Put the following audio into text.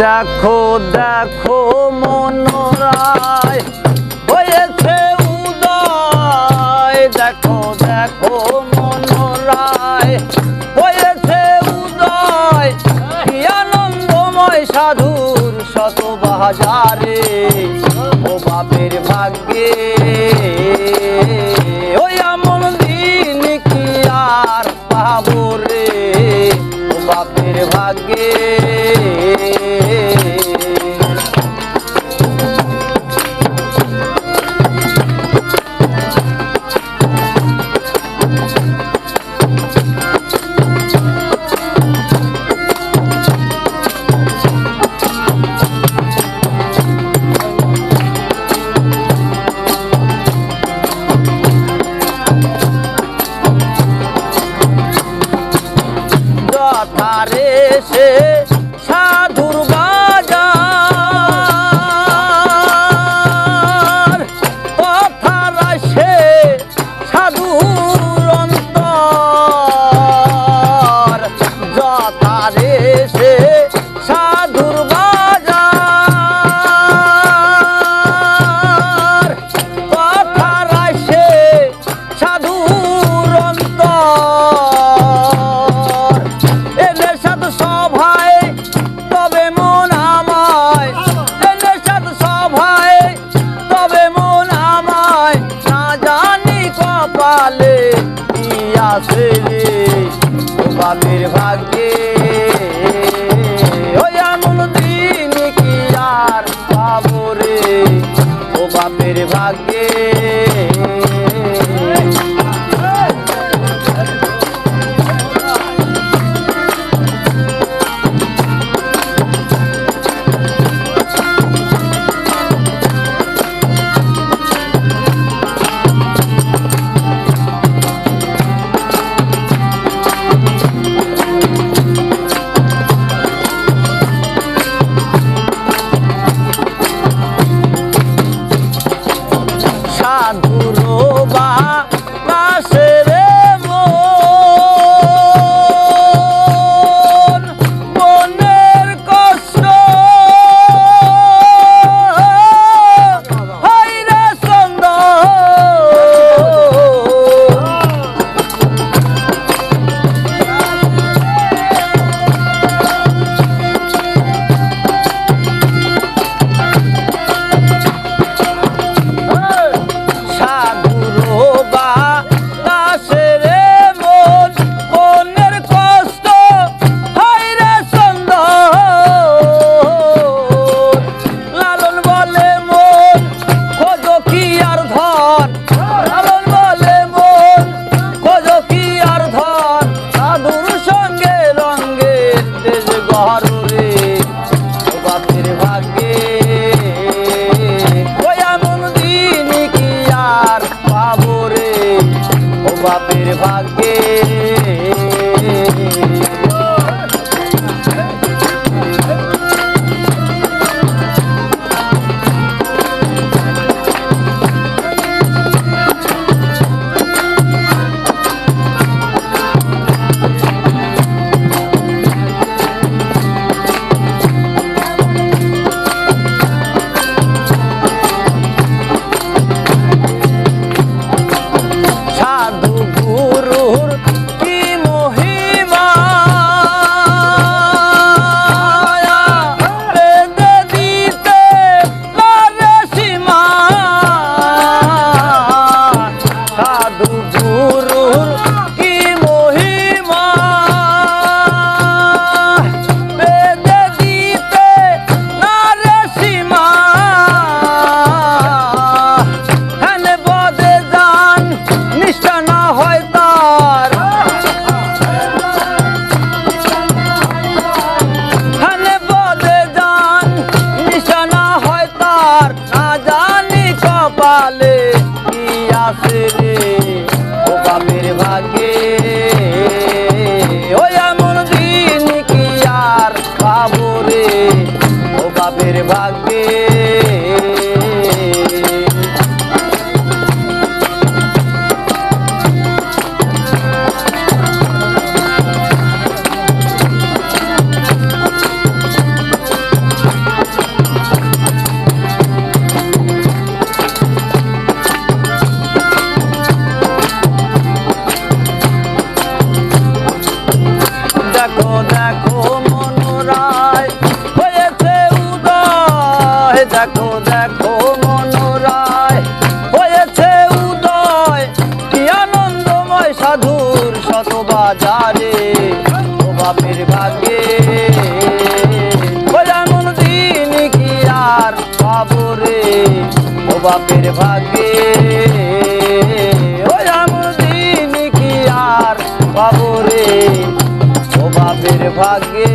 দেখো দেখো মনোরায়, হয়েছে উদয়। দেখো দেখো মনোরায়, হয়েছে উদয়। কি আনন্দময় সাধুর শত বাজারে, ও বাপের ভাগ্যে। ওই এমন দিন কি আর পাবো রে, ও বাপের ভাগ্যে। সে সাধুর বাজার। কথার সে সাধুর অন্তর। যথারে সে সাধুর গোপাল বাপের ভাগে এমন দিন কি আর পাবো রে? ও বাপের ভাগে এমন দিন কি আর পাবো রে? ও বাপের ভাগে